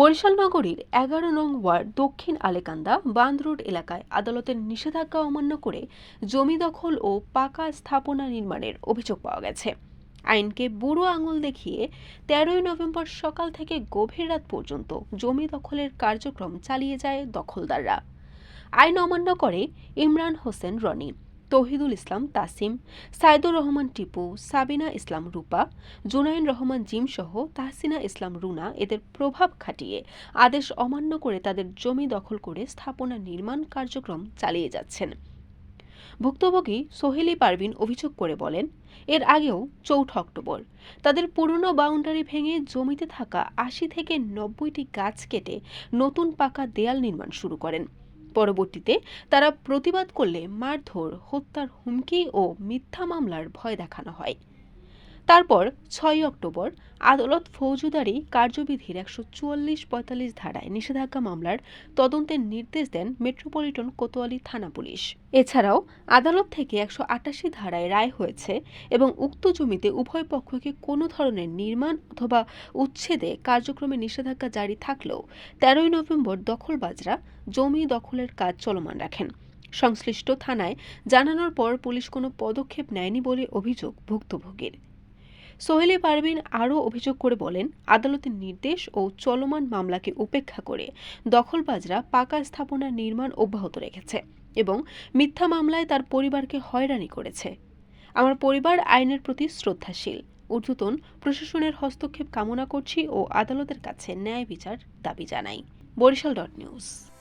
বরিশাল নগরীর এগারো নং ওয়ার্ড দক্ষিণ আলেকান্দা বান্ধ রোড এলাকায় আদালতের নিষেধাজ্ঞা অমান্য করে জমি দখল ও পাকা স্থাপনা নির্মাণের অভিযোগ পাওয়া গেছে। আইনকে বুড়ো আঙুল দেখিয়ে তেরোই নভেম্বর সকাল থেকে গভীর রাত পর্যন্ত জমি দখলের কার্যক্রম চালিয়ে যায় দখলদাররা। আইন অমান্য করে ইমরান হোসেন রনি। তহিদুল ইসলাম তাসিম, সাইদুর রহমান টিপু, সাবিনা ইসলাম রূপা, জুনাইন রহমান জিম সহ তাহসিনা ইসলাম রুনা এদের প্রভাব খাটিয়ে আদেশ অমান্য করে তাদের জমি দখল করে স্থাপনা নির্মাণ কার্যক্রম চালিয়ে যাচ্ছেন। ভুক্তভোগী সোহেলি পারভিন অভিযোগ করে বলেন, এর আগেও চৌঠা অক্টোবর, তাদের পুরনো বাউন্ডারি ভেঙে জমিতে থাকা আশি থেকে নব্বইটি গাছ কেটে নতুন পাকা দেয়াল নির্মাণ শুরু করেন। পরবর্তীতে তারা প্রতিবাদ করলে মারধর হত্যার হুমকি ও মিথ্যা মামলার ভয় দেখানো হয়। তারপর ছয় অক্টোবর আদালত ফৌজদারি কার্যবিধির একশো চুয়াল্লিশ পঁয়তাল্লিশ ধারায় নিষেধাজ্ঞা মামলার তদন্তের নির্দেশ দেন মেট্রোপলিটন কোতোয়ালি থানা পুলিশ। এছাড়াও আদালত থেকে একশো আটাশি ধারায় রায় হয়েছে এবং উক্ত জমিতে উভয় পক্ষকে কোনো ধরনের নির্মাণ অথবা উচ্ছেদে কার্যক্রমে নিষেধাজ্ঞা জারি থাকলেও তেরোই নভেম্বর দখলবাজরা জমি দখলের কাজ চলমান রাখেন। সংশ্লিষ্ট থানায় জানানোর পর পুলিশ কোনো পদক্ষেপ নেয়নি বলে অভিযোগ ভুক্তভোগীর। সোহেলি পারভিন আরও অভিযোগ করে বলেন, আদালতের নির্দেশ ও চলমান মামলাকে উপেক্ষা করে দখলবাজরা পাকা স্থাপনার নির্মাণ অব্যাহত রেখেছে এবং মিথ্যা মামলায় তার পরিবারকে হয়রানি করেছে। আমার পরিবার আইনের প্রতি শ্রদ্ধাশীল। ঊর্ধ্বতন প্রশাসনের হস্তক্ষেপ কামনা করছি ও আদালতের কাছে ন্যায় বিচার দাবি জানাই। Barishal dot news.